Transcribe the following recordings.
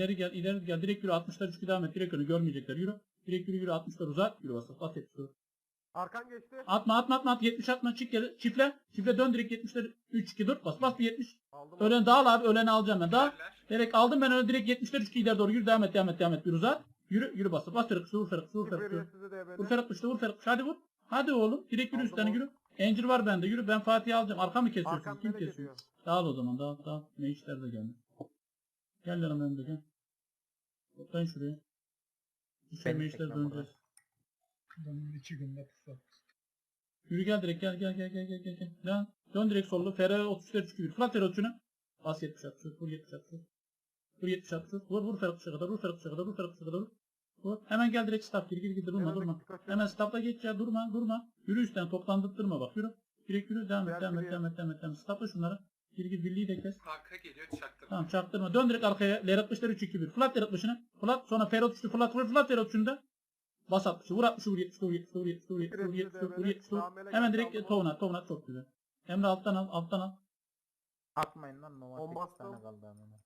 ileri gel, ileri gel. Direkt yürü 60'lar 3 devam et. Direkt önü görmeyecekler. Yürü. Direkt yürü yürü 60'lar uzat. Yürü basıp at 70 Arkan geçti. Atma atma atma at 70 atma çık geri. Çifle. Çifle dön direkt 70'leri 3 2 4 bas. Bas bir 70. Aldım. Ölen dağıl abi. Öleni alacağım ben. Dağıl. Direkt aldım ben öyle direkt 70'ler 3 ileri doğru yürü devam et devam et devam et. Bir uzat. Yürü yürü bas. Bas Ferhat vur Ferhat vur. Kibir Vur de Vur Ferhat. Hadi vur. Hadi oğlum. Direkt yürü üstten yürü. Encir var bende. Yürü ben Fatih'i alacağım. Arka mı kesiyorsun? Arkam Kim kesiyor? Dağıl o zaman dağıl dağıl. Ne işler de geldi. Gel yanıma önümde gel. Toplayın Benim işler teknem döneceğiz. Adamın iki günde kısa. Yürü gel direkt gel gel gel gel gel gel. gel. Lan. Dön direkt sollu. Fere 33'ler 3 1. Flat Fere 33'üne. Bas 70 at. Vur 70 at. Vur 70 at. Vur vur Ferhat kadar. Vur Ferhat kadar. Vur Ferhat kadar. Vur. Vur. Hemen gel direkt staff. Gir gir gir. Durma Hemen durma. Hemen staffla geç ya. Durma durma. Yürü üstten toplandırtma bak. Yürü. Direkt yürü. Devam et devam et devam et devam et. devam et. Staffla şunları. Gir birliği de kes. Arka geliyor çaktırma. Tamam çaktırma. Dön direkt arkaya. Ler 60'lar 3 2 1. Flat ler 60'ını. Flat sonra Ferhat 3'lü flat vur. Flat Ferhat 3'ünü de. Bas 60'ı. Vur 60'ı vur 70'i vur 70'i vur 70'i vur 70'i vur 70'i vur 70'i vur. Hemen direkt tovuna tovuna çok güzel. Emre alttan al alttan al. Atmayın lan Nova Bomba 8 tane kaldı hemen.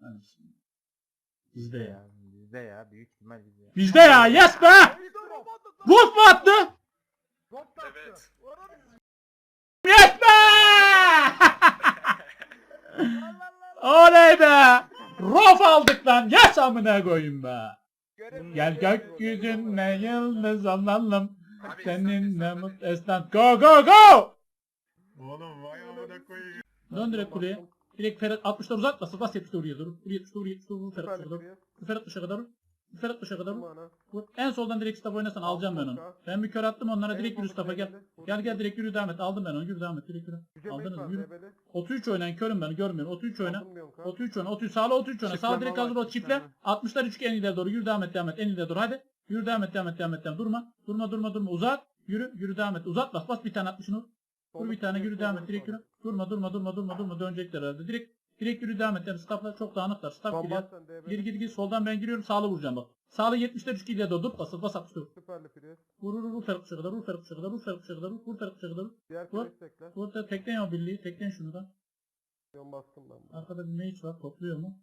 Hadi şimdi. Bizde Bizde ya. Bizde ya. Büyük ihtimal bizde ya. Bizde ya yes be! Wolf mu attı? Evet. Yes be! Oley be! Rof aldık lan yes amına koyayım be. Gel gökyüzüne yıldız alalım. Abi Seninle mutlu esnaf. Go go go! Oğlum vay amına koyayım. Dön direkt kuleye. Direkt Ferhat 60'lar uzat basıp bas 70'de oraya doğru. Vur 70'de vur 70'de vur Ferhat dışa kadar. Vur Ferhat dışa kadar. Vur. Vur Ferhat dışa kadar. vur. Vur. En soldan direkt staff oynasan alacağım ben onu. Ben bir kör attım onlara direkt yürü staff'a gel. Gel gel direkt yürü devam et. Aldım ben onu. Yürü devam et. Direkt yürü. Aldınız yürü. 33 oynayın körüm ben görmüyorum. 33 oyna. 33 oyna. 33 sağla 33 oyna. Sağ direkt hazır ol çiftle. çiftleme. 60'lar 3 en ileri doğru. Yürü devam et devam et. En ileri doğru hadi. Yürü devam et devam et devam et. devam. Durma. Durma durma durma. Uzat. Yürü yürü devam et. Uzat bas bas bir tane 60'ını vur. Vur bir tane yürü devam et. Direkt yürü. Durma durma durma durma durma. Dönecekler herhalde. Direkt direkt yürü devam et. Yani stafflar çok dağınıklar. Staff giriyor. Gir gir gir. Soldan ben giriyorum. Sağlı vuracağım bak. Sağlı 70'ler 3 ileri doğru. Dur basıl bas 60 dur. Süperli Firiz. Vur vur vur Ferhat kadar. Vur Ferhat kadar. Vur Ferhat kadar. Vur Ferhat kadar. Diğer Vur. Firiz tekle. Vur da tekleyin o birliği. Tekleyin şunu da. Yon bastım ben. bunu. Arkada bir mage var. Topluyor mu?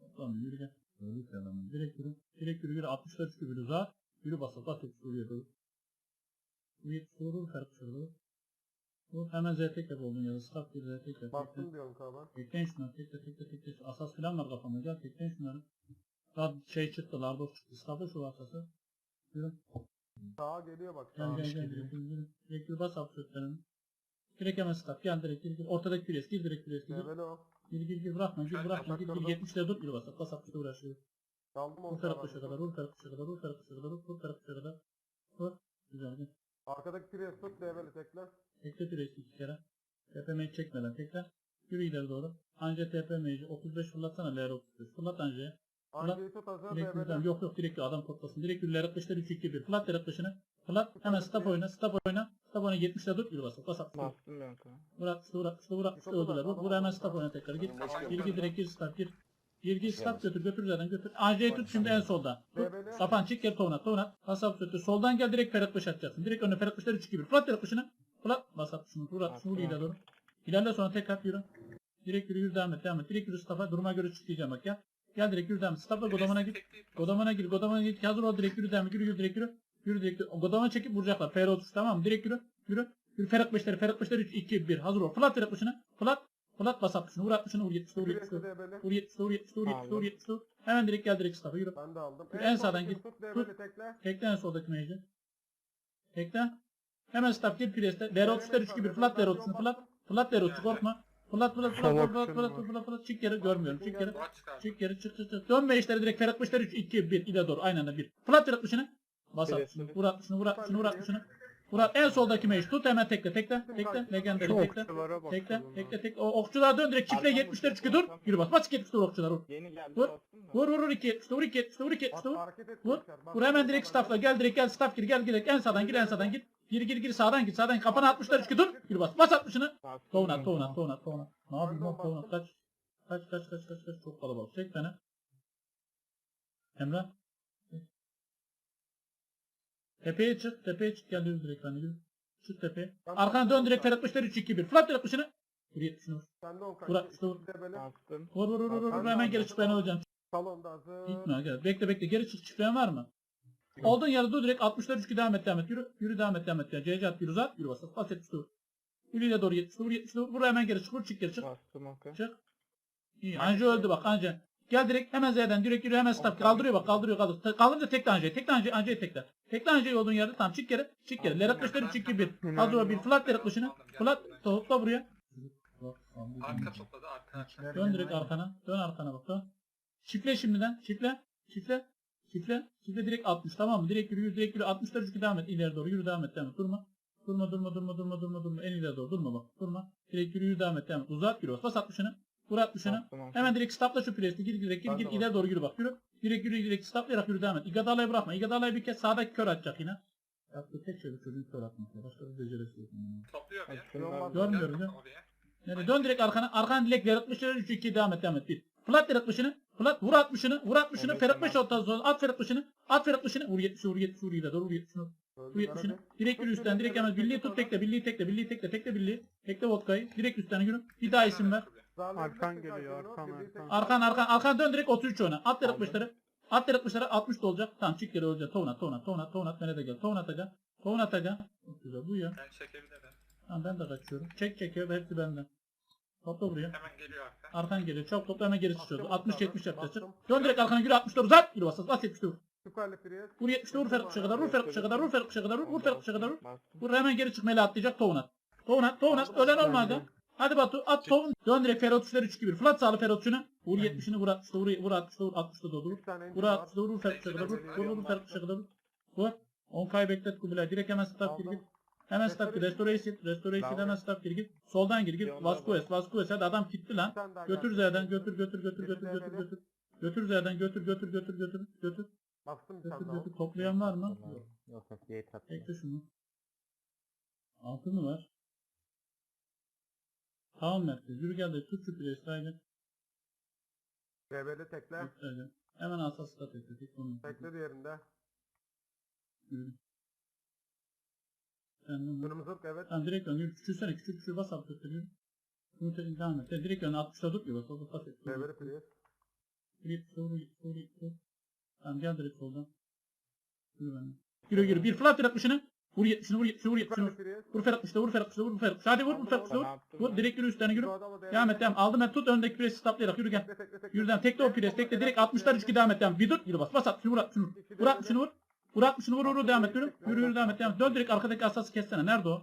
Toplamıyor. Yürü gel. Ya adamı. Direkt yürü. Direkt yürü yürü. 60'lar 3 gibi uzağa. Yürü basıl. Bas 30 vuruyor doğru. Bir vurur Ferhat şurada. Vur hemen Z tek yap oldun ya da staff bir Z tek. Bastım diyorum Kaban. Tekleyin şunları. Tekle tekle tekle. Şu Asas falan var kafamda. Gel tekleyin şunları. Daha şey çıktı. Lardos çıktı. Staff'a şu asası. Yürü. Sağa geliyor bak. Gel gel gel. Yürü. yürü. Direkt yürü bas absürtlerini. Direkt hemen staff. Gel direkt gir gir. Ortadaki pres. Gir direkt pres. Gir. Develi o. Gir gir gir bırakma gir bırakma gir gir ataklardan- 70'lere dur bir basat bas 60'da uğraşıyor. Aldım Vur onu. Sağa Paşa bastım. kadar vur Ferhat Paşa kadar vur Ferhat Paşa kadar vur vur Ferhat Paşa kadar. Vur. Güzel. Arkadaki Firiz tut develi tekle. Tekle türesi iki kere. TPM'yi çekmeden tekrar. Yürü ileri doğru. Anca TPM'yi 35 fırlatsana LR 35. Fırlat Anca. Ange'yi tut hazır develi. Yok yok direkt adam toplasın. Direkt yürü LR 65'ler 3 2 1. Fırlat LR 65'ini. Fırlat. Hemen staff oyna. Staff oyna. Staff oyna 70'de dur. Yürü basat. Bas 60'da. Bastım ben. Vur 60'da vur 60'da vur 60'da öldüler. Vur, vur hemen staff oyna tekrar. Gir. Gir direkt gir staff gir. Gir gir staff götür götür zaten götür. Anja'yı tut şimdi en solda. Sapan çık gel tovuna tovuna. Basap sütü. Soldan gel direkt Ferhat Paşa atacaksın. Direkt önüne Ferhat Paşa'ları 3 gibi. Fırat Ferhat Paşa'nı. Fırat. Basap şunu. Fırat şunu ileri doğru. İlerle sonra tekrar yürü. Direkt yürü yürü devam et devam et. Direkt yürü staff'a. Duruma göre çık diyeceğim bak ya. Gel direkt yürü devam et. Staff'a godamana git. Godamana gir. Godamana git. Hazır ol direkt yürü devam et. Yürü yürü direkt yürü. Yürü direkt yürü. Godamana çekip vuracaklar. Fer 30 tamam mı? Direkt yürü. Yürü. Yürü Ferhat Paşa'ları. Ferhat Paşa'ları 3 2 1. Hazır ol. Fırat Ferhat Paşa'nı. Fırat. Fırat basap şunu. Vur 60'ını vur 70'de vur 70'de Firiz'i vur. develi. Vur 70'de vur 70'de vur 70'de vur 70'de vur. Hemen direkt gel direkt staff'a yürü. Ben de aldım. En sağdan git. Tekle. Tekle en soldaki meyce. Tekle. Hemen staff gir preste. Der 30'lar 3 gibi. Flat der 30'unu flat. Flat der 30 korkma. Flat flat flat flat flat flat flat flat çık geri görmüyorum. Çık çıkar. Çık geri çık çık çık. Dönme işleri direkt Ferhat Başlar 3 2 1 ileri doğru aynı anda 1. Flat der 60'ını. Bas 60'ını. Vur 60'ını vur 60'ını vur 60'ını. Vur at- en soldaki meyce tut hemen tekle tekle tekle legendary tekle. Tekle tekle tekle. O okçular dön direkt çiftle 70'ler çünkü dur. Yürü bas. Bas 70'ler okçular vur. Vur. Vur vur vur 2 70'de vur 2 70'de vur 2 70'de vur. Vur. Vur hemen direkt staffla. Gel direkt gel staff gir. Gel direkt en sağdan gir en sağdan gir. Gir gir gir sağdan gir sağdan gir. Kafana 60'lar üçgü dur. Yürü bas. Bas 60'ını. Bastım Tovuna ben tovuna kanka. tovuna tovuna. Ne yapayım lan tovuna kaç. Kaç kaç kaç kaç kaç. Çok kalabalık. Çek beni. Emre. Tepeye çık. Tepeye çık. Gel yürü direkt ben yürü. Çık tepeye. Ben Arkana dön direkt Ferhat Başlar 3 2 1. Flat Ferhat Başını. Vur 70'ini vur. Sende 10 Burak, işte vur. Bastım. Vur vur vur vur vur hemen geri çık ben alacağım. Salonda hazır. Gitme gel. Bekle bekle geri çık çiftleyen var mı? Olduğun yerde dur direkt 60'lar 3 devam et devam et. Yürü yürü devam et devam et. Ya. CC at yürü uzat yürü bas. Bas 70 dur. Yürüyle doğru 70 vur 70 vur. Vur hemen geri çık vur çık geri çık. Bastım oka. Çık. İyi Anca öldü bak Anca. Gel direkt hemen Z'den direkt yürü hemen stop. Kaldırıyor bak kaldırıyor kaldırıyor. Kaldırınca tekle Anja'yı. Tekle Anja'yı Anja'yı tekle. Tekle Anja'yı olduğun yerde tamam çık geri. Çık geri. Lerat başları çık gibi bir. Hazır bir. Flat lerat başını. Flat topla buraya. Arka topladı arka arka. Dön direkt arkana. Dön arkana bak dön. Çifle şimdiden. Çifle. Çifle. Çifle. Çifle direkt 60 tamam mı? Direkt yürü direkt yürü. 60'lar çünkü devam et. ileri doğru yürü devam et devam et. Durma. Durma durma durma durma durma durma. En ileri doğru durma bak. Durma. Direkt yürü yürü devam et devam et. Uzat yürü. Bas 60'ını. Vur 60'ını. Bastım oka. Hemen direkt stopla şu presti. Gir direkt gir gir. ileri doğru yürü bak. Yürü. Direkt yürü direkt stoplayarak yürü devam et. İgadala'yı bırakma. İgadala'yı bir kez sağdaki kör atacak yine. Yaptığı tek şey bu çocuğun kör atmak. ya. Başka bir becerisi yok. Topluyor bir. Abi. Görmüyorum ya. Oraya. Yani dön direkt arkana. Arkana direkt yaratmışları 3 2 devam et devam et. 1. Flat yaratmışını. Flat vur 60'ını. Vur 60'ını. Evet, Ferhat 5 tamam. orta zon. At Ferhat 5'ını. At Ferhat 5'ını. Vur 70 vur 70 vur ileri doğru vur 70 vur. Vur 70'ını. Direkt yürü üstten. Direkt hemen birliği tut tekle. Birliği tekle. Birliği tekle. Tekle birliği. Tekle vodkayı. Direkt üstten yürü. Bir daha isim ver. Arkan geliyor, arkan, arkan. Arkan arkan. Arkan dön direkt 33 oyna. At yaratmışları. At yaratmışları 60 da olacak. Tamam çık geri olacak. Tovun at. Tovun at. Tovun at. Tovun at. Bana da gel. Tovun atacağım. Tovun atacağım. Çok güzel. Bu ya. Ben çekebilirim. Tamam ben de kaçıyorum. Çek çekiyor. Hepsi benden. Topla buraya. Hemen geliyor arka. Arkan geliyor. Çabuk topla hemen geri çıkıyordu. Bastım, 60-70 yapacağız. bastım. Dön direkt arkana yürü 60'lar uzat. Yürü basas. Bas 70 vur. Vur 70 vur Ferhat Kuş'a kadar. Vur Ferhat Kuş'a kadar. Vur Ferhat Kuş'a kadar. Vur Ferhat Kuş'a kadar. Vur. Vur hemen geri çık. Mele atlayacak. Tohum at. Tohum at. Tohum at. Ölen olmadı. Hadi Batu at tohum. Dön direkt Ferhat Kuş'lar 3-2-1. Flat sağlı Ferhat Kuş'unu. Vur 70'ini vur 60'da vur. Vur 60'da vur 60'da da vur. 3 tane Vur 60'da vur. Vur Ferhat Kuş'a kadar. Vur. Vur vur Ferhat Kuş'a kadar. Vur. Vur. 10 kay beklet Kubilay. Direkt hemen stop gir git. Hemen stop gir. Restore sil. Restore sil. Hemen stop gir git. Soldan gir git. Vasquez. Vasquez. Hadi adam gitti lan. Götür Z'den götür götür götür götür götür götür. Götür Z'den götür götür götür götür götür Bastım bir tane daha. Toplayan var mı? Yok Yok. Bekle şunu. Altı mı var? Tamam merkez. Yürü gel de tut şu presi aynen. Debeli tekle. Aynen. Hemen asas stat ekle. Tek onu. Tekle diğerinde. Yürü. Kendim. Kırmızı evet. Tamam direkt ön. Yürü. Küçülsene. Küçül küçül bas alt. Yürü. Bunu tekrar devam et. Direkt ön 60'da tut. Yürü. Bas bas et. Debeli Prius. Yürü. Yürü. Yürü. Yürü. Tamam gel direkt soldan. Yürü ben. Yürü yürü. Bir flat yapmışını. Vur 70'ini vur 70'ini vur 70'ini Süperli vur. Vur Ferhat işte vur Ferhat işte vur Ferhat. Hadi vur vur Ferhat işte vur. Bana attım Vur direkt yürü üstlerine yürü. Devam et devam. Aldım ben tut öndeki presi staplayarak yürü gel. Yürü devam. Tekle o pres. Tekle direkt 60'lar 3 devam et devam. Bir dur. Yürü bas. Bas at. Şunu vur at. Şunu vur. Vur at. Şunu vur. Vur at. Şunu vur. Vur. Devam et. Yürü. Yürü yürü devam et. Devam et. Dön direkt arkadaki asası kessene. Nerede o?